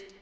is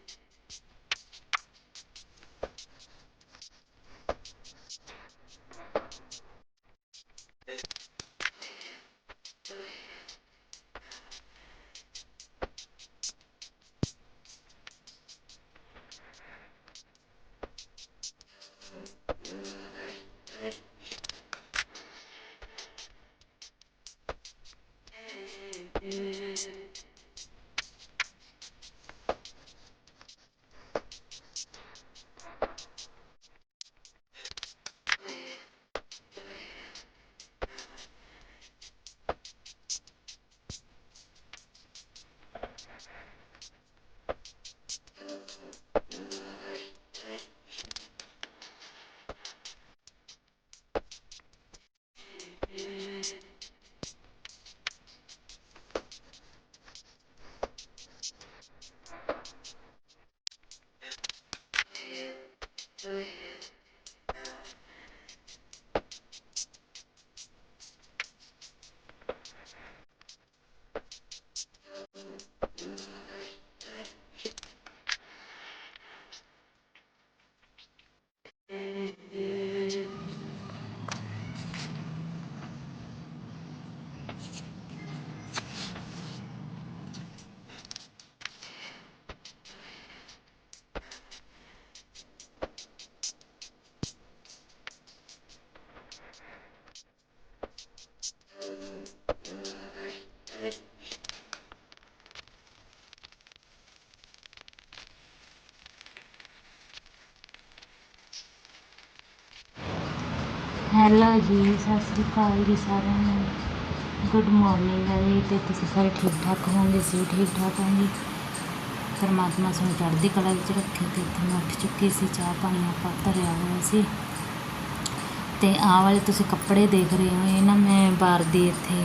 hello ਜੀ, ਸਤਿ ਸ੍ਰੀ ਅਕਾਲ ਜੀ ਸਾਰਿਆਂ ਨੂੰ। ਗੁੱਡ ਮਾਰਨਿੰਗ ਹੈ ਜੀ, ਤੇ ਤੁਸੀਂ ਸਾਰੇ ਠੀਕ ਠਾਕ ਹੋਵੋਗੇ? ਅਸੀਂ ਠੀਕ ਠਾਕ ਹਾਂ ਪਰਮਾਤਮਾ ਸਾਨੂੰ ਚੜ੍ਹਦੀ ਕਲਾ ਵਿੱਚ ਰੱਖੇ ਤੇ ਇੱਥੇ ਮੈਂ ਉੱਠ ਚੁੱਕੀ ਸੀ, ਚਾਹ ਪਾਣੀ ਆਪਾਂ ਧਰਿਆ ਹੋਇਆ ਸੀ। ਤੇ ਆਹ ਵਾਲੇ ਤੁਸੀਂ ਕੱਪੜੇ ਦੇਖ ਰਹੇ ਹੋ, ਇਹ ਨਾ ਮੈਂ ਬਾਰ ਦੇ ਇੱਥੇ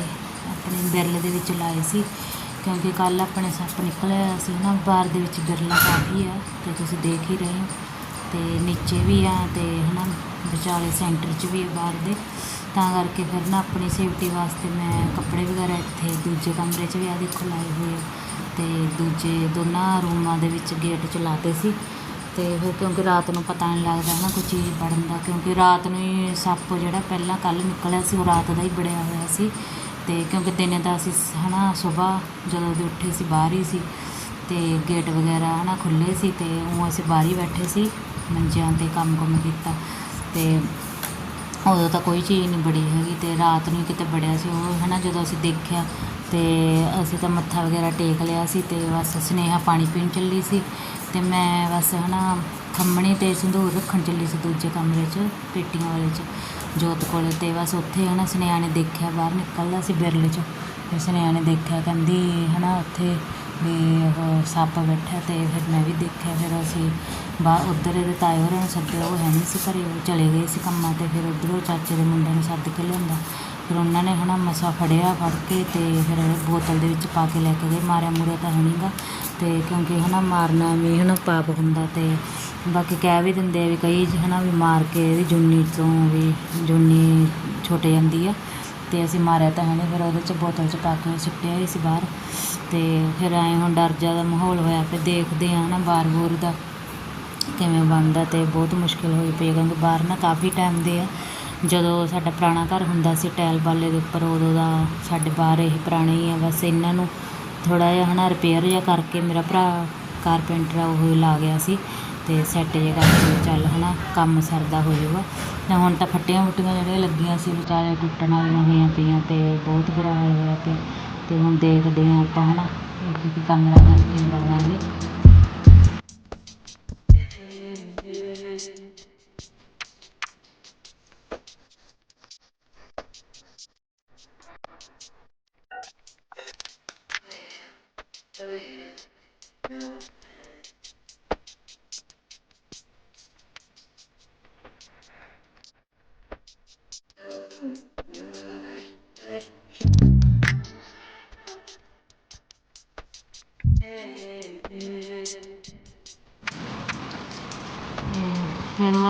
ਆਪਣੇ ਬਿਰਲ ਦੇ ਵਿੱਚ ਲਾਏ ਸੀ, ਕਿਉਂਕਿ ਕੱਲ ਆਪਣੇ ਸੱਪ ਨਿਕਲਿਆ ਸੀ ਨਾ ਬਾਰ ਦੇ ਵਿੱਚ ਬਿਰਲਾ ਕਾਫੀ ਆ, ਤੇ ਤੁਸੀਂ ਦੇਖ ਹੀ ਰਹੇ ਹੋ, ਤੇ ਨੀਚੇ ਵੀ ਆ, ਤੇ ਹਨਾ ਵਿਚਾਲੇ ਸੈਂਟਰ 'ਚ ਵੀ ਆ ਬਾਹਰ ਦੇ, ਤਾਂ ਕਰਕੇ ਫਿਰ ਨਾ ਆਪਣੀ ਸੇਫਟੀ ਵਾਸਤੇ ਮੈਂ ਕੱਪੜੇ ਵਗੈਰਾ ਇੱਥੇ ਦੂਜੇ ਕਮਰੇ 'ਚ ਵੀ ਆ ਦੇਖੋ ਲਾਏ ਹੋਏ ਆ, ਤੇ ਦੂਜੇ ਦੋਨਾਂ ਰੂਮਾਂ ਦੇ ਵਿੱਚ ਗੇਟ 'ਚ ਲਾਤੇ ਸੀ ਤੇ ਫਿਰ ਕਿਉਂਕਿ ਰਾਤ ਨੂੰ ਪਤਾ ਨਹੀਂ ਲੱਗਦਾ ਨਾ ਕੋਈ ਚੀਜ਼ ਵੜਨ ਦਾ, ਕਿਉਂਕਿ ਰਾਤ ਨੂੰ ਹੀ ਸੱਪ ਜਿਹੜਾ ਪਹਿਲਾਂ ਕੱਲ ਨਿਕਲਿਆ ਸੀ, ਉਹ ਰਾਤ ਦਾ ਹੀ ਬੜਿਆ ਹੋਇਆ ਸੀ। ਤੇ ਕਿਉਂਕਿ ਦਿਨੇ ਦਾ ਅਸੀਂ ਹਨਾ ਸਵੇਰ ਜਦੋਂ ਦੇ ਉੱਠੇ ਸੀ, ਬਾਹਰ ਹੀ ਸੀ ਤੇ ਗੇਟ ਵਗੈਰਾ ਹਨਾ ਖੁੱਲੇ ਸੀ ਤੇ ਉਹ ਅਸੀਂ ਬਾਹਰ ਹੀ ਬੈਠੇ ਸੀ, ਮੰਜਿਆਂ 'ਤੇ ਕੰਮ ਕੁੰਮ ਕੀਤਾ। ਤੇ ਉਦੋਂ ਤਾਂ ਕੋਈ ਚੀਜ਼ ਨਹੀਂ ਬੜੀ ਹੈਗੀ ਤੇ ਰਾਤ ਨੂੰ ਹੀ ਕਿਤੇ ਬੜਿਆ ਸੀ, ਉਹ ਹਨਾ ਜਦੋਂ ਅਸੀਂ ਦੇਖਿਆ ਅਤੇ ਅਸੀਂ ਤਾਂ ਮੱਥਾ ਵਗੈਰਾ ਟੇਕ ਲਿਆ ਸੀ ਅਤੇ ਬਸ ਸੁਨੇਹਾ ਪਾਣੀ ਪੀਣ ਚੱਲੀ ਸੀ ਅਤੇ ਮੈਂ ਬਸ ਹੈ ਨਾ ਖੰਮਣੀ ਅਤੇ ਸੰਧੂਰ ਰੱਖਣ ਚੱਲੀ ਸੀ ਦੂਜੇ ਕਮਰੇ 'ਚ, ਪੇਟੀਆਂ ਵਾਲੇ 'ਚ, ਜੋਤ ਕੋਲ ਅਤੇ ਬਸ ਉੱਥੇ ਹੈ ਨਾ ਸੁਨੇਹਾ ਨੇ ਦੇਖਿਆ, ਬਾਹਰ ਨਿਕਲਦਾ ਸੀ ਬਿਰਲੇ 'ਚੋਂ ਤੇ ਸੁਨੇਹਾ ਨੇ ਦੇਖਿਆ, ਕਹਿੰਦੀ ਹੈ ਨਾ ਉੱਥੇ ਵੀ ਉਹ ਸੱਪ ਬੈਠਾ ਅਤੇ ਫਿਰ ਮੈਂ ਵੀ ਦੇਖਿਆ, ਫਿਰ ਅਸੀਂ ਬਾ ਉੱਧਰ ਇਹਦੇ ਤਾਏ ਹੋਰਾਂ ਨੂੰ ਸੱਦਿਆ, ਉਹ ਹੈ ਨਹੀਂ ਸੀ ਘਰੇ, ਉਹ ਚਲੇ ਗਏ ਸੀ ਕੰਮਾਂ ਤੇ, ਫਿਰ ਉੱਧਰੋਂ ਚਾਚੇ ਦੇ ਮੁੰਡੇ ਨੂੰ ਸੱਦ ਕੇ ਲਿਆਂਦਾ ਫਿਰ ਉਹਨਾਂ ਨੇ ਹਨਾ ਮਸਾ ਫੜਿਆ, ਫੜ ਕੇ ਅਤੇ ਫਿਰ ਬੋਤਲ ਦੇ ਵਿੱਚ ਪਾ ਕੇ ਲੈ ਕੇ ਗਏ, ਮਾਰਿਆ ਮੁਰਿਆ ਤਾਂ ਹੈ ਨਹੀਂ ਗਾ। ਅਤੇ ਕਿਉਂਕਿ ਹਨਾ ਮਾਰਨਾ ਵੀ ਹਨਾ ਪਾਪ ਹੁੰਦਾ ਅਤੇ ਬਾਕੀ ਕਹਿ ਵੀ ਦਿੰਦੇ ਆ ਵੀ ਕਈ ਹਨਾ ਵੀ ਮਾਰ ਕੇ ਇਹਦੀ ਜੁੰਨੀ ਤੋਂ ਵੀ ਜੁੰਨੀ ਛੁੱਟ ਜਾਂਦੀ ਆ ਅਤੇ ਅਸੀਂ ਮਾਰਿਆ ਤਾਂ ਹੈ ਨਹੀਂ, ਫਿਰ ਉਹਦੇ 'ਚ ਬੋਤਲ 'ਚ ਪਾ ਕੇ ਸੁੱਟਿਆ ਹੀ ਸੀ ਬਾਹਰ। ਅਤੇ ਫਿਰ ਐਂ ਹੁਣ ਡਰ ਜਿਹਾ ਦਾ ਮਾਹੌਲ ਹੋਇਆ ਫਿਰ ਦੇਖਦੇ ਆ ਨਾ ਬਾਰ ਬੂਰ ਦਾ ਕਿਵੇਂ ਬਣਦਾ ਅਤੇ ਬਹੁਤ ਮੁਸ਼ਕਿਲ ਹੋਈ ਪਈ ਕਿਉਂਕਿ ਬਾਹਰ ਨਾ ਕਾਫੀ ਟਾਈਮ ਦੇ ਆ। ਜਦੋਂ ਸਾਡਾ ਪੁਰਾਣਾ ਘਰ ਹੁੰਦਾ ਸੀ, ਟੈਲ ਬਾਲੇ ਦੇ ਉੱਪਰ, ਉਦੋਂ ਦਾ ਸਾਡੇ ਬਾਹਰ ਇਹ ਪੁਰਾਣੇ ਹੀ ਆ, ਬਸ ਇਹਨਾਂ ਨੂੰ ਥੋੜ੍ਹਾ ਜਿਹਾ ਹਨਾ ਰਿਪੇਅਰ ਜਿਹਾ ਕਰਕੇ ਮੇਰਾ ਭਰਾ ਕਾਰਪੈਂਟਰ ਆ, ਉਹ ਲਾ ਗਿਆ ਸੀ ਅਤੇ ਸੈੱਟ ਜਿਹਾ ਕਰਕੇ ਚੱਲ ਹਨਾ ਕੰਮ ਸਰਦਾ ਹੋ ਜਾਊਗਾ। ਤਾਂ ਹੁਣ ਤਾਂ ਫੱਟੀਆਂ ਫੁੱਟੀਆਂ ਜਿਹੜੀਆਂ ਲੱਗੀਆਂ ਸੀ ਵਿਚਾਰੇ ਟੁੱਟਣ ਵਾਲੀਆਂ ਹੋਈਆਂ ਪਈਆਂ ਅਤੇ ਬਹੁਤ ਬੁਰਾ ਹਾਲ ਹੋਇਆ ਪਿਆ। ਤੇ ਹੁਣ ਦੇਖਦੇ ਹਾਂ ਆਪਾਂ ਹਨਾ ਇੱਕ ਇੱਕ ਕਮਰਾ ਕਰਕੇ ਲਵਾਂਗੇ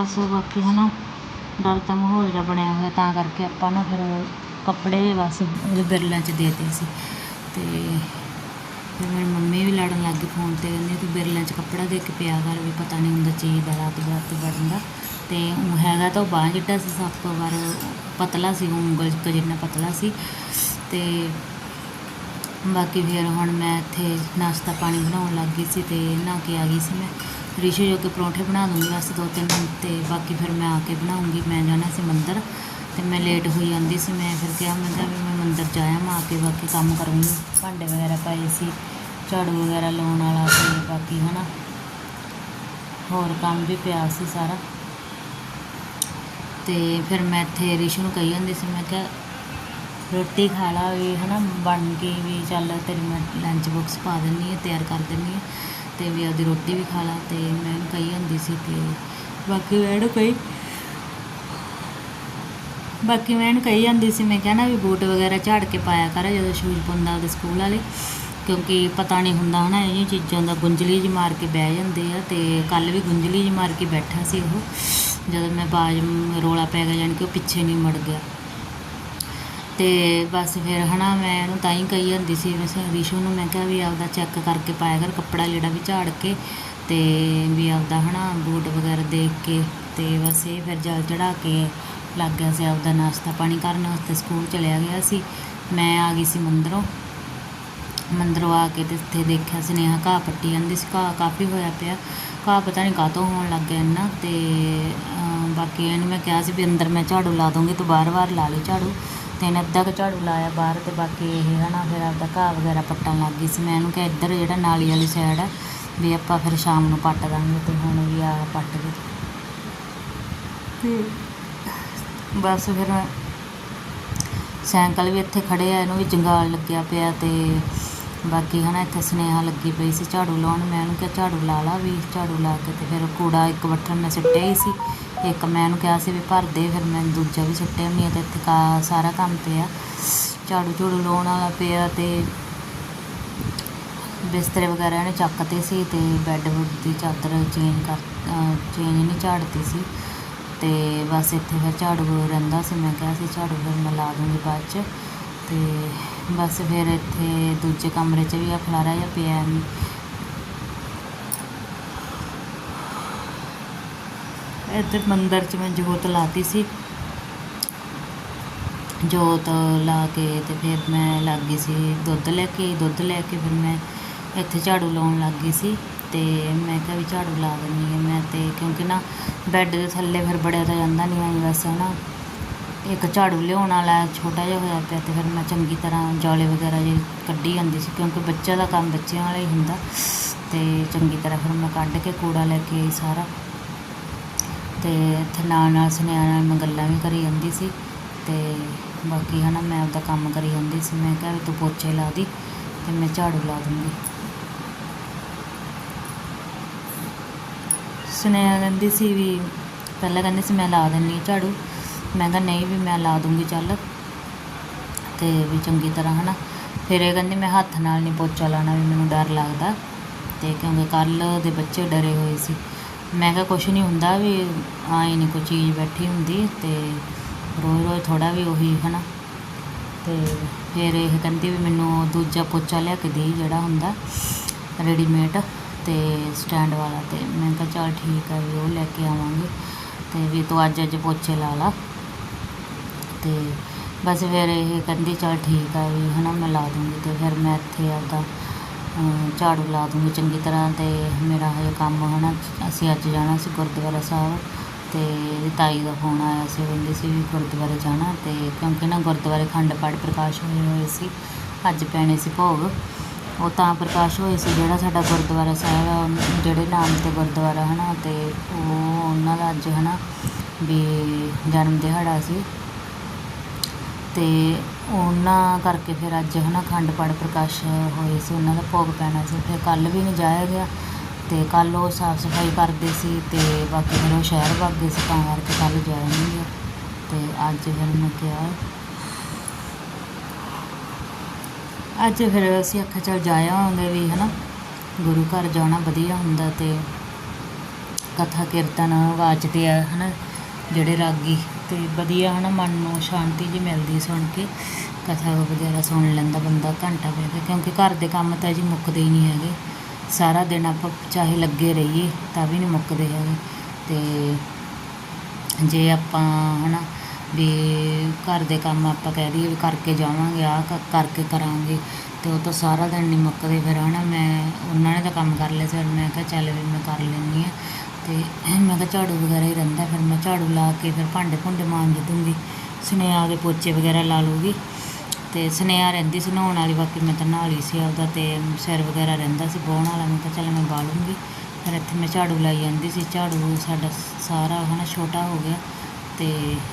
ਬਸ ਬਾਕੀ ਹੈ ਨਾ ਡਰ ਦਾ ਮਾਹੌਲ ਜਿਹਾ ਬਣਿਆ ਹੋਇਆ, ਤਾਂ ਕਰਕੇ ਆਪਾਂ ਨਾ ਫਿਰ ਕੱਪੜੇ ਬਸ ਉਹਦੇ ਬਿਰਲਿਆਂ 'ਚ ਦੇ ਦਿੱਤੇ ਸੀ। ਅਤੇ ਫਿਰ ਮੇਰੀ ਮੰਮੀ ਵੀ ਲੜਨ ਲੱਗ ਗਈ ਫੋਨ ਤੇ, ਕਹਿੰਦੀ ਤੂੰ ਬਿਰਲਿਆਂ 'ਚ ਕੱਪੜਾ ਦੇ ਕੇ ਪਿਆ ਕਰ, ਵੀ ਪਤਾ ਨਹੀਂ ਹੁੰਦਾ ਚੀਜ਼ ਦਾ ਰਾਤ ਬਰਾਤ ਵੜਨ ਦਾ ਤੇ ਉਹ ਹੈਗਾ ਤਾਂ ਉਹ ਬਾਂਹ ਜਿੱਡਾ ਸੀ ਸੱਪ ਵਾਰ ਪਤਲਾ ਸੀ ਉਂਗਲ ਕੁ ਜਿੰਨਾ ਪਤਲਾ ਸੀ। ਅਤੇ ਬਾਕੀ ਫਿਰ ਹੁਣ ਮੈਂ ਇੱਥੇ ਨਾਸ਼ਤਾ ਪਾਣੀ ਬਣਾਉਣ ਲੱਗ ਗਈ ਸੀ ਅਤੇ ਨਹਾ ਕੇ ਆ ਗਈ ਸੀ ਮੈਂ। ਰਿਸ਼ੂ ਜੋ ਕੇ ਪਰੌਂਠੇ ਬਣਾ ਦੂੰਗੀ ਬਸ ਦੋ ਤਿੰਨ ਤੇ, ਬਾਕੀ ਫਿਰ ਮੈਂ ਆ ਕੇ ਬਣਾਉਂਗੀ। ਮੈਂ ਜਾਣਾ ਸੀ ਮੰਦਰ ਤੇ ਮੈਂ ਲੇਟ ਹੋਈ ਜਾਂਦੀ ਸੀ, ਮੈਂ ਫਿਰ ਕਿਹਾ ਮੈਂ ਕਿਹਾ ਵੀ ਮੈਂ ਮੰਦਰ ਜਾਇਆ ਮੈਂ ਆ ਕੇ ਬਾਕੀ ਕੰਮ ਕਰੂੰਗੀ। ਭਾਂਡੇ ਵਗੈਰਾ ਪਾਏ ਸੀ, ਝਾੜੂ ਵਗੈਰਾ ਲਾਉਣ ਵਾਲਾ ਤੇ ਬਾਕੀ ਹਨਾ। ਹੋਰ ਕੰਮ ਵੀ ਪਿਆ ਸੀ ਸਾਰਾ। ਤੇ ਫਿਰ ਮੈਂ ਇੱਥੇ ਰਿਸ਼ੂ ਨੂੰ ਕਹੀ ਜਾਂਦੀ ਸੀ, ਮੈਂ ਕਿਹਾ ਰੋਟੀ ਖਾ ਲਾ ਵੀ ਹਨਾ, ਬਣ ਗਈ ਵੀ ਚੱਲ ਤੇਰੀ ਮੈਂ ਲੰਚ ਬਾਕਸ ਪਾ ਦਿੰਨੀ ਹੈ ਤਿਆਰ ਕਰ ਦਿੰਨੀ ਹੈ ਤੇ ਵੀ ਆਪਦੀ ਰੋਟੀ ਵੀ ਖਾ ਲਾ ਤੇ ਮੈਂ ਕਹੀ ਹੁੰਦੀ ਸੀ ਤੇ ਬਾਕੀ ਮੈਂ ਇਹਨੂੰ ਕਹੀ ਬਾਕੀ ਮੈਂ ਇਹਨੂੰ ਕਹੀ ਜਾਂਦੀ ਸੀ, ਮੈਂ ਕਿਹਾ ਨਾ ਵੀ ਬੂਟ ਵਗੈਰਾ ਝਾੜ ਕੇ ਪਾਇਆ ਕਰ ਜਦੋਂ ਸ਼ੂਜ਼ ਪਾਉਂਦਾ ਉਹਦੇ ਸਕੂਲ ਵਾਲੇ। ਕਿਉਂਕਿ ਪਤਾ ਨਹੀਂ ਹੁੰਦਾ ਹਨਾ, ਇਹ ਚੀਜ਼ਾਂ ਦਾ ਗੁੰਝਲੀ ਜੀ ਮਾਰ ਕੇ ਬਹਿ ਜਾਂਦੇ ਆ ਤੇ ਕੱਲ ਵੀ ਗੁੰਝਲੀ ਜੀ ਮਾਰ ਕੇ ਬੈਠਾ ਸੀ ਉਹ। ਜਦੋਂ ਮੈਂ ਬਾਜ ਰੋਲਾ ਪੈ ਗਿਆ ਜਾਣੀ ਕਿ ਉਹ ਪਿੱਛੇ ਨਹੀਂ ਮੁੜ ਗਿਆ। ਅਤੇ ਬਸ ਫਿਰ ਹੈ ਨਾ ਮੈਂ ਇਹਨੂੰ ਤਾਂ ਹੀ ਕਹੀ ਜਾਂਦੀ ਸੀ ਵੈਸੇ ਰਿਸ਼ੂ ਨੂੰ ਮੈਂ ਕਿਹਾ ਵੀ ਆਪਦਾ ਚੈੱਕ ਕਰਕੇ ਪਾਇਆ ਕਰ ਕੱਪੜਾ ਜਿਹੜਾ ਵੀ ਝਾੜ ਕੇ ਅਤੇ ਵੀ ਆਪਦਾ ਹੈ ਨਾ ਬੂਟ ਵਗੈਰਾ ਦੇਖ ਕੇ ਅਤੇ ਬਸ ਇਹ ਫਿਰ ਜਲ ਚੜ੍ਹਾ ਕੇ ਲੱਗ ਗਿਆ ਸੀ, ਆਪਦਾ ਨਾਸ਼ਤਾ ਪਾਣੀ ਕਰਨ ਵਾਸਤੇ ਸਕੂਲ ਚਲਿਆ ਗਿਆ ਸੀ। ਮੈਂ ਆ ਗਈ ਸੀ ਮੰਦਰੋਂ ਮੰਦਰੋਂ ਆ ਕੇ ਤੇ ਇੱਥੇ ਦੇਖਿਆ ਸੁਨੇਹਾ ਘਾਹ ਪੱਟੀ ਜਾਂਦੀ ਸੀ ਘਾਹ ਕਾਫੀ ਹੋਇਆ ਪਿਆ, ਘਾਹ ਪਤਾ ਨਹੀਂ ਕਾਹਤੋਂ ਹੋਣ ਲੱਗ ਗਿਆ ਇੰਨਾ ਅਤੇ ਬਾਕੀ ਇਹਨੂੰ ਮੈਂ ਕਿਹਾ ਸੀ ਵੀ ਅੰਦਰ ਮੈਂ ਝਾੜੂ ਲਾ ਦੂੰਗੀ ਤੂੰ ਬਾਰ-ਬਾਰ ਲਾ ਲਈ ਝਾੜੂ। ਤੇ ਇਹਨੇ ਅੱਧਾ ਕੁ ਝਾੜੂ ਲਾਇਆ ਬਾਹਰ ਤੇ ਬਾਕੀ ਇਹ ਹਨਾ ਫਿਰ ਆਪਦਾ ਘਾਹ ਵਗੈਰਾ ਪੱਟਣ ਲੱਗ ਗਈ ਸੀ। ਮੈਂ ਇਹਨੂੰ ਕਿਹਾ ਇੱਧਰ ਜਿਹੜਾ ਨਾਲੀ ਵਾਲੀ ਸਾਈਡ ਆ ਵੀ ਆਪਾਂ ਫਿਰ ਸ਼ਾਮ ਨੂੰ ਪੱਟ ਦਾਂਗੇ ਤੇ ਹੁਣ ਵੀ ਆ ਪੱਟ ਗਏ। ਤੇ ਬਸ ਫਿਰ ਸਾਈਕਲ ਵੀ ਇੱਥੇ ਖੜੇ ਆ ਇਹਨੂੰ ਵੀ ਜੰਗਾਲ ਲੱਗਿਆ ਪਿਆ ਤੇ ਬਾਕੀ ਹਨਾ ਇੱਥੇ ਸੁਨੇਹਾ ਲੱਗੀ ਪਈ ਸੀ ਝਾੜੂ ਲਾਉਣ। ਮੈਂ ਉਹਨੂੰ ਕਿਹਾ ਝਾੜੂ ਲਾ ਲਾ ਵੀ ਝਾੜੂ ਲਾ ਕੇ ਤੇ ਫਿਰ ਕੂੜਾ ਇੱਕ ਵੱਟਣ ਮੈਂ ਸੁੱਟਿਆ ਹੀ ਸੀ। ਇੱਕ ਮੈਂ ਉਹਨੂੰ ਕਿਹਾ ਸੀ ਵੀ ਭਰ ਦੇ, ਫਿਰ ਮੈਂ ਦੂਜਾ ਵੀ ਸੁੱਟਿਆ ਨਹੀਂ ਤੇ ਇੱਥੇ ਕਾ ਸਾਰਾ ਕੰਮ ਪਿਆ। ਝਾੜੂ ਝੂੜੂ ਲਾਉਣ ਵਾਲਾ ਪਿਆ ਤੇ ਬਿਸਤਰੇ ਵਗੈਰਾ ਇਹਨੇ ਚੱਕਤੇ ਸੀ ਤੇ ਬੈੱਡ ਬੁੱਡ ਦੀ ਚਾਦਰ ਚੇਂਜ ਕਰ ਚੇਂਜ ਨਹੀਂ ਝਾੜਤੀ ਸੀ। ਤੇ ਬਸ ਇੱਥੇ ਫਿਰ ਝਾੜੂ ਰਹਿੰਦਾ ਸੀ, ਮੈਂ ਕਿਹਾ ਸੀ ਝਾੜੂ ਫਿਰ ਮੈਂ ਲਾ ਦੂੰਗੀ ਬਾਅਦ ਚ। ਤੇ ਬਸ ਫਿਰ ਇੱਥੇ ਦੂਜੇ ਕਮਰੇ 'ਚ ਵੀ ਆ ਖਲਾਰਾ ਜਿਹਾ ਪਿਆ। ਐਵੇਂ। ਇੱਥੇ ਮੰਦਰ 'ਚ ਮੈਂ ਜੋਤ ਲਾਤੀ ਸੀ। ਜੋਤ ਲਾ ਕੇ ਤੇ ਫਿਰ ਮੈਂ ਲੱਗ ਗਈ ਸੀ ਦੁੱਧ ਲੈ ਕੇ। ਦੁੱਧ ਲੈ ਕੇ ਫਿਰ ਮੈਂ ਇੱਥੇ ਝਾੜੂ ਲਾਉਣ ਲੱਗ ਗਈ ਸੀ ਤੇ ਮੈਂ ਕਿਹਾ ਵੀ ਝਾੜੂ ਲਾ ਦਿੰਦੀ ਹਾਂ ਮੈਂ ਤੇ ਕਿਉਂਕਿ ਨਾ ਬੈੱਡ ਦੇ ਥੱਲੇ ਫਿਰ ਬੜਿਆ ਤਾਂ ਜਾਂਦਾ ਨਹੀਂ ਆਈ ਬਸ ਨਾ ਇੱਕ ਝਾੜੂ ਲਿਆਉਣ ਵਾਲਾ ਛੋਟਾ ਜਿਹਾ ਹੋਇਆ ਪਿਆ ਤੇ ਫਿਰ ਮੈਂ ਚੰਗੀ ਤਰ੍ਹਾਂ ਜੌਲੇ ਵਗੈਰਾ ਜੇ ਕੱਢੀ ਜਾਂਦੀ ਸੀ ਕਿਉਂਕਿ ਬੱਚਿਆਂ ਦਾ ਕੰਮ ਬੱਚਿਆਂ ਵਾਲਾ ਹੀ ਹੁੰਦਾ। ਤੇ ਚੰਗੀ ਤਰ੍ਹਾਂ ਫਿਰ ਮੈਂ ਕੱਢ ਕੇ ਕੂੜਾ ਲੈ ਕੇ ਸਾਰਾ। ਅਤੇ ਇੱਥੇ ਨਾਲ ਨਾਲ ਸੁਨੇਹਾ ਨਾਲ ਮੈਂ ਗੱਲਾਂ ਵੀ ਕਰੀ ਜਾਂਦੀ ਸੀ ਅਤੇ ਬਾਕੀ ਹੈ ਨਾ ਮੈਂ ਆਪਦਾ ਕੰਮ ਕਰੀ ਜਾਂਦੀ ਸੀ। ਮੈਂ ਕਿਹਾ ਵੀ ਤੂੰ ਪੋਚੇ ਲਾ ਦੀ ਅਤੇ ਮੈਂ ਝਾੜੂ ਲਾ ਦੂੰਗੀ। ਸੁਨਿਆ ਕਹਿੰਦੀ ਸੀ ਵੀ ਪਹਿਲਾਂ ਕਹਿੰਦੀ ਸੀ ਮੈਂ ਲਾ ਦਿੰਨੀ ਝਾੜੂ। ਮੈਂ ਕਿਹਾ ਨਹੀਂ ਵੀ ਮੈਂ ਲਾ ਦੂੰਗੀ ਚੱਲ ਤੇ ਵੀ ਚੰਗੀ ਤਰ੍ਹਾਂ ਹਨਾ। ਫਿਰ ਇਹ ਕਹਿੰਦੀ ਮੈਂ ਹੱਥ ਨਾਲ ਨਹੀਂ ਪੋਚਾ ਲਾਉਣਾ ਵੀ ਮੈਨੂੰ ਡਰ ਲੱਗਦਾ ਤੇ ਕਿਉਂਕਿ ਕੱਲ ਦੇ ਬੱਚੇ ਡਰੇ ਹੋਏ ਸੀ। ਮੈਂ ਕਿਹਾ ਕੁਛ ਨਹੀਂ ਹੁੰਦਾ ਵੀ ਆਏ ਨਹੀਂ ਕੋਈ ਚੀਜ਼ ਬੈਠੀ ਹੁੰਦੀ ਤੇ ਰੋਜ਼ ਰੋਜ਼ ਥੋੜਾ ਵੀ ਉਹੀ, ਹਨਾ? ਤੇ ਫਿਰ ਇਹ ਕਹਿੰਦੀ ਵੀ ਮੈਨੂੰ ਦੂਜਾ ਪੋਚਾ ਲਿਆ ਕੇ ਦੇ ਜਿਹੜਾ ਹੁੰਦਾ ਰੈਡੀਮੇਡ ਤੇ ਸਟੈਂਡ ਵਾਲਾ ਤੇ ਮੈਂ ਕਿਹਾ ਚੱਲ ਠੀਕ ਆ ਵੀ ਉਹ ਲੈ ਕੇ ਆਵਾਂਗੇ ਤੇ ਵੀ ਤੂੰ ਅੱਜ ਅੱਜ ਪੋਚੇ ਲਾ ਲਾ। ਤੇ ਬਸ ਫਿਰ ਇਹ ਕਹਿੰਦੀ ਚੱਲ ਠੀਕ ਆ ਵੀ, ਹਨਾ, ਮੈਂ ਲਾ ਦੂੰਗੀ ਤੇ ਫਿਰ ਮੈਂ ਇੱਥੇ ਆਪਦਾ ਝਾੜੂ ਲਾ ਦੂੰਗੀ ਚੰਗੀ ਤਰ੍ਹਾਂ ਤੇ ਮੇਰਾ ਹਜੇ ਕੰਮ ਹਨਾ, ਅਸੀਂ ਅੱਜ ਜਾਣਾ ਸੀ ਗੁਰਦੁਆਰਾ ਸਾਹਿਬ ਤੇ ਇਹਦੀ ਤਾਈ ਦਾ ਫੋਨ ਆਇਆ ਸੀ, ਉਹ ਕਹਿੰਦੀ ਸੀ ਵੀ ਗੁਰਦੁਆਰੇ ਜਾਣਾ ਤੇ ਕਿਉਂਕਿ ਨਾ ਗੁਰਦੁਆਰੇ ਖੰਡ ਪਾਠ ਪ੍ਰਕਾਸ਼ ਹੋਏ ਹੋਏ ਸੀ, ਅੱਜ ਪੈਣੇ ਸੀ ਭੋਗ। ਉਹ ਤਾਂ ਪ੍ਰਕਾਸ਼ ਹੋਏ ਸੀ ਜਿਹੜਾ ਸਾਡਾ ਗੁਰਦੁਆਰਾ ਸਾਹਿਬ ਜਿਹੜੇ ਨਾਮ ਤੇ ਗੁਰਦੁਆਰਾ ਹਨਾ ਤੇ ਉਹ ਉਹਨਾਂ ਦਾ ਅੱਜ ਹਨਾ ਵੀ ਜਨਮ ਦਿਹਾੜਾ ਸੀ। ਅਤੇ ਉਹਨਾਂ ਕਰਕੇ ਫਿਰ ਅੱਜ ਹੈ ਨਾ ਅਖੰਡ ਪਾਠ ਪ੍ਰਕਾਸ਼ ਹੋਏ ਸੀ, ਉਹਨਾਂ ਦਾ ਭੋਗ ਪੈਣਾ ਸੀ। ਫਿਰ ਕੱਲ੍ਹ ਵੀ ਨਹੀਂ ਜਾਇਆ ਗਿਆ ਅਤੇ ਕੱਲ੍ਹ ਉਹ ਸਾਫ਼ ਸਫ਼ਾਈ ਕਰਦੇ ਸੀ ਅਤੇ ਬਾਕੀ ਫਿਰ ਉਹ ਸ਼ਹਿਰ ਭੱਗ ਗਏ ਸੀ, ਤਾਂ ਕਰਕੇ ਕੱਲ੍ਹ ਜਾਇਆ ਨਹੀਂ ਗਿਆ ਅਤੇ ਅੱਜ ਫਿਰ ਮੈਂ ਕਿਹਾ ਅੱਜ ਫਿਰ ਅਸੀਂ ਆਖਿਆ ਚੱਲ ਜਾਇਆ ਆਵਾਂਗੇ ਵੀ ਹੈ ਨਾ ਗੁਰੂ ਘਰ ਜਾਣਾ ਵਧੀਆ ਹੁੰਦਾ ਅਤੇ ਕਥਾ ਕੀਰਤਨ ਵਾਜਦੇ ਆ ਹੈ ਨਾ ਜਿਹੜੇ ਰਾਗੀ ਤੇ ਵਧੀਆ ਹਨਾ, ਮਨ ਨੂੰ ਸ਼ਾਂਤੀ ਜੀ ਮਿਲਦੀ ਸੁਣ ਕੇ। ਕਥਾ ਵਗੈਰਾ ਸੁਣ ਲੈਂਦਾ ਬੰਦਾ, ਘੰਟਾ ਬਹਿ ਕੇ। ਕਿਉਂਕਿ ਘਰ ਦੇ ਕੰਮ ਤਾਂ ਜੀ ਮੁੱਕਦੇ ਹੀ ਨਹੀਂ ਹੈਗੇ। ਸਾਰਾ ਦਿਨ ਆਪਾਂ ਚਾਹੇ ਲੱਗੇ ਰਹੀਏ, ਤਾਂ ਵੀ ਨਹੀਂ ਮੁੱਕਦੇ ਹੈਗੇ। ਤੇ ਜੇ ਆਪਾਂ ਹਨਾ, ਵੀ ਘਰ ਦੇ ਕੰਮ ਆਪਾਂ ਕਹਿ ਦਈਏ ਵੀ ਕਰਕੇ ਜਾਵਾਂਗੇ, ਆਹ ਕਰਕੇ ਕਰਾਂਗੇ, ਤੇ ਉਹ ਤਾਂ ਸਾਰਾ ਦਿਨ ਨਹੀਂ ਮੁੱਕਦੇ। ਫਿਰ ਹਨਾ, ਮੈਂ, ਉਹਨਾਂ ਨੇ ਤਾਂ ਕੰਮ ਕਰ ਲਏ ਸੀ ਫਿਰ ਮੈਂ ਕਿਹਾ ਚੱਲ ਵੀ ਮੈਂ ਕਰ ਲੈਂਦੀ ਆ ਤੇ ਮੈਂ ਕਿਹਾ ਝਾੜੂ ਵਗੈਰਾ ਹੀ ਰਹਿੰਦਾ, ਫਿਰ ਮੈਂ ਝਾੜੂ ਲਾ ਕੇ ਫਿਰ ਭਾਂਡੇ ਭੁੰਡੇ ਮਾਂਜ ਦੂੰਗੀ, ਸੁਨੇਹਾ ਦੇ ਪੋਚੇ ਵਗੈਰਾ ਲਾ ਲੂਗੀ ਤੇ ਸੁਨੇਹਾ ਰਹਿੰਦੀ ਸੀ ਨਹਾਉਣ ਵਾਲੀ, ਬਾਕੀ ਮੈਂ ਤਾਂ ਨਹਾ ਲਈ ਸੀ ਆਪਦਾ ਤੇ ਸਿਰ ਵਗੈਰਾ ਰਹਿੰਦਾ ਸੀ ਵਾਹੁਣ ਵਾਲਾ, ਮੈਂ ਕਿਹਾ ਚੱਲ ਮੈਂ ਵਾਹ ਲੂੰਗੀ ਫਿਰ ਇੱਥੇ ਮੈਂ ਝਾੜੂ ਲਾਈ ਜਾਂਦੀ ਸੀ, ਝਾੜੂ ਸਾਡਾ ਸਾਰਾ ਹਨਾ ਛੋਟਾ ਹੋ ਗਿਆ ਤੇ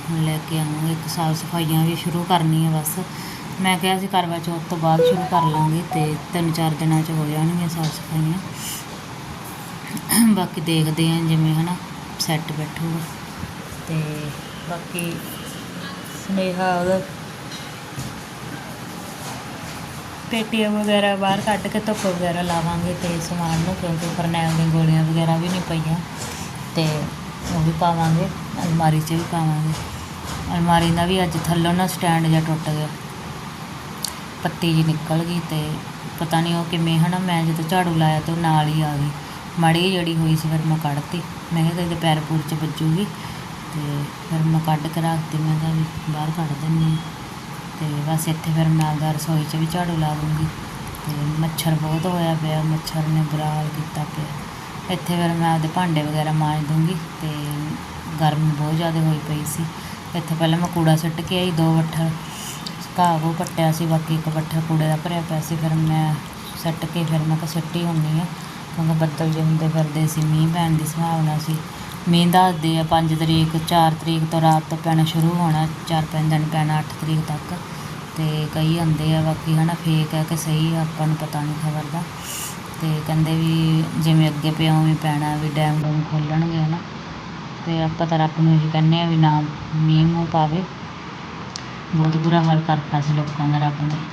ਹੁਣ ਲੈ ਕੇ ਆਵਾਂਗੇ, ਇੱਕ ਸਾਫ਼ ਸਫਾਈਆਂ ਵੀ ਸ਼ੁਰੂ ਕਰਨੀਆਂ ਬਸ। ਮੈਂ ਕਿਹਾ ਸੀ ਕਰਵਾ ਚੌਥ ਤੋਂ ਬਾਅਦ ਸ਼ੁਰੂ ਕਰ ਲਾਂਗੇ ਤੇ ਤਿੰਨ ਚਾਰ ਦਿਨਾਂ 'ਚ ਹੋ ਜਾਣਗੀਆਂ ਸਾਫ਼ ਸਫਾਈਆਂ। ਬਾਕੀ ਦੇਖਦੇ ਆਂ ਜਿਵੇਂ ਹਨਾ ਸੈੱਟ ਬੈਠੂਗਾ। ਤੇ ਬਾਕੀ ਸੁਨੇਹਾ ਉਹਦਾ, ਪੇਟੀਐਮ ਵਗੈਰਾ ਬਾਹਰ ਕੱਢ ਕੇ ਧੁੱਪ ਵਗੈਰਾ ਲਾਵਾਂਗੇ ਤੇ ਸਮਾਨ ਨੂੰ, ਕਿਉਂਕਿ ਫਰਨੈਲ ਦੀਆਂ ਗੋਲੀਆਂ ਵਗੈਰਾ ਵੀ ਨਹੀਂ ਪਈਆਂ। ਤੇ ਉਹ ਵੀ ਪਾਵਾਂਗੇ, ਅਲਮਾਰੀ 'ਚ ਵੀ ਪਾਵਾਂਗੇ। ਅਲਮਾਰੀ ਦਾ ਵੀ ਅੱਜ ਥੱਲੋਂ ਨਾ ਸਟੈਂਡ ਜਿਹਾ ਟੁੱਟ ਗਿਆ। ਪੱਤੀ ਜੀ ਨਿਕਲ ਗਈ ਤੇ ਪਤਾ ਨਹੀਂ ਉਹ ਕਿਵੇਂ ਹਨਾ, ਮੈਂ ਜਦੋਂ ਝਾੜੂ ਲਾਇਆ ਤੇ ਉਹ ਨਾਲ ਹੀ ਆ ਗਈ। ਮਾੜੀ ਜਿਹੜੀ ਹੋਈ ਸੀ, ਫਿਰ ਮੈਂ ਕੱਢਤੀ। ਮੈਂ ਕਿਹਾ ਕਿਤੇ ਪੈਰ ਪੂਰ 'ਚ ਵੱਜੂਗੀ। ਤੇ ਫਿਰ ਮੈਂ ਕੱਢ ਕੇ ਰੱਖਤੀ ਮੈਂ ਕਿਹਾ ਵੀ ਬਾਹਰ ਕੱਢ ਦਿੰਦੀ ਹਾਂ। ਤੇ ਬਸ ਇੱਥੇ ਫਿਰ ਮੈਂ ਆਪਦਾ ਰਸੋਈ 'ਚ ਵੀ ਝਾੜੂ ਲਾ ਦੂੰਗੀ। ਤੇ ਮੱਛਰ ਬਹੁਤ ਹੋਇਆ ਪਿਆ। ਮੱਛਰ ਨੇ ਬੁਰਾ ਹਾਲ ਕੀਤਾ ਪਿਆ। ਇੱਥੇ ਫਿਰ ਮੈਂ ਆਪਦੇ ਭਾਂਡੇ ਵਗੈਰਾ ਮਾਂਜ ਦੂੰਗੀ। ਤੇ ਗਰਮੀ ਬਹੁਤ ਜ਼ਿਆਦਾ ਹੋਈ ਪਈ ਸੀ। ਇੱਥੇ ਪਹਿਲਾਂ ਮੈਂ ਕੂੜਾ ਸੁੱਟ ਕੇ ਆਈ। ਦੋ ਵੱਠਲ ਘਾਹ ਉਹ ਪੱਟਿਆ ਸੀ। ਬਾਕੀ ਇੱਕ ਵੱਠਲ ਕੂੜੇ ਦਾ ਭਰਿਆ ਪਿਆ ਸੀ। ਫਿਰ ਮੈਂ ਸੁੱਟ ਕੇ ਫਿਰ ਮੈਂ ਕਿਹਾ ਸੁੱਟੀ ਹੁੰਦੀ ਆ ਕਿਉਂਕਿ ਬੱਦਲ ਜਿਹੇ ਹੁੰਦੇ ਫਿਰਦੇ ਸੀ ਮੀਂਹ ਪੈਣ ਦੀ ਸੰਭਾਵਨਾ ਸੀ। ਮੀਂਹ ਦੱਸਦੇ ਆ ਪੰਜ ਤਰੀਕ ਚਾਰ ਤਰੀਕ ਤੋਂ ਰਾਤ ਤੋਂ ਪੈਣਾ ਸ਼ੁਰੂ ਹੋਣਾ 4-5 ਦਿਨ ਪੈਣਾ ਅੱਠ ਤਰੀਕ ਤੱਕ। ਅਤੇ ਕਈ ਆਉਂਦੇ ਆ ਬਾਕੀ ਹੈ ਨਾ ਫੇਕ ਹੈ ਕਿ ਸਹੀ ਆ, ਆਪਾਂ ਨੂੰ ਪਤਾ ਨਹੀਂ ਖਬਰ ਦਾ। ਅਤੇ ਕਹਿੰਦੇ ਵੀ ਜਿਵੇਂ ਅੱਗੇ ਪਿਆ ਉਵੇਂ ਪੈਣਾ ਵੀ ਡੈਮ ਡੂਮ ਖੋਲ੍ਹਣਗੇ ਹੈ ਨਾ ਅਤੇ ਆਪਾਂ ਤਾਂ ਰੱਬ ਨੂੰ ਇਹੀ ਕਹਿੰਦੇ ਆ ਵੀ ਨਾ ਮੀਂਹ ਮੂੰਹ ਪਾਵੇ। ਬਹੁਤ ਬੁਰਾ ਹਾਲ ਕਰਤਾ ਸੀ ਲੋਕਾਂ ਦਾ ਰੱਬ ਨੇ।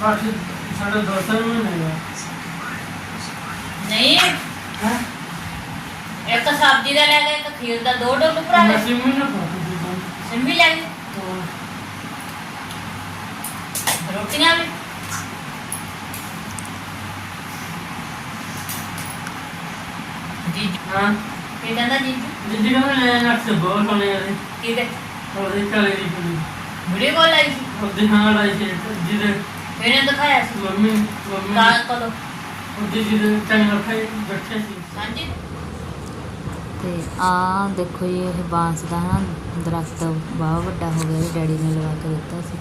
ਦਾ ਬਸ ਸਾਡਾ ਦੋਸਤ ਨੂੰ ਨਹੀਂ ਨਹੀਂ। ਹਾਂ? ਇੱਕ ਸਬਜ਼ੀ ਦਾ ਲੈ ਕੇ ਇੱਕ ਖੀਰ ਦਾ ਦੋ ਡੋਲੂ ਭਰਾ ਗਿਆ ਅਸੀਂ ਮੈਨੂੰ ਖਾਤੀ ਦੀ ਸਿੰਮੀ ਲੈ ਤਾਂ ਰੋਟੀਆਂ ਵੀ। ਜੀ ਹਾਂ? ਕੀ ਕਹਿੰਦਾ ਜੀ ਜਿੱਦੀ ਕਹਿੰਦਾ ਲੈ ਨਾ ਸੇ ਬਹੁਤ ਹੋਣੇ ਆ ਕਿਤੇ ਉਹਦੇ ਕਾਲੇ ਦੀ ਕੁੜੀ ਵੀਡੀਓ ਕਾਲ ਆਈ ਸੀ। ਉਹਦੇ ਹਾਂ ਲਾਈ ਸੀ ਜਿਹਦੇ ਇਹਨੇ ਦਿਖਾਇਆ ਸੀ। Mummy mummy. ਕਾਲ ਕਦੋਂ ਉਹਦੇ ਜਿਹਦੇ ਟਾਈਮ ਰੱਖੇ ਬੈਠੇ ਸੀ। ਹਾਂਜੀ। ਤੇ ਆ ਦੇਖੋ ਜੀ ਇਹ ਬਾਂਸ ਦਾ ਨਾ ਦਰਖਤ ਬਹੁਤ ਵੱਡਾ ਹੋ ਗਿਆ ਇਹ ਡੈਡੀ ਨੇ ਲਗਾ ਕੇ ਦਿੱਤਾ ਸੀ।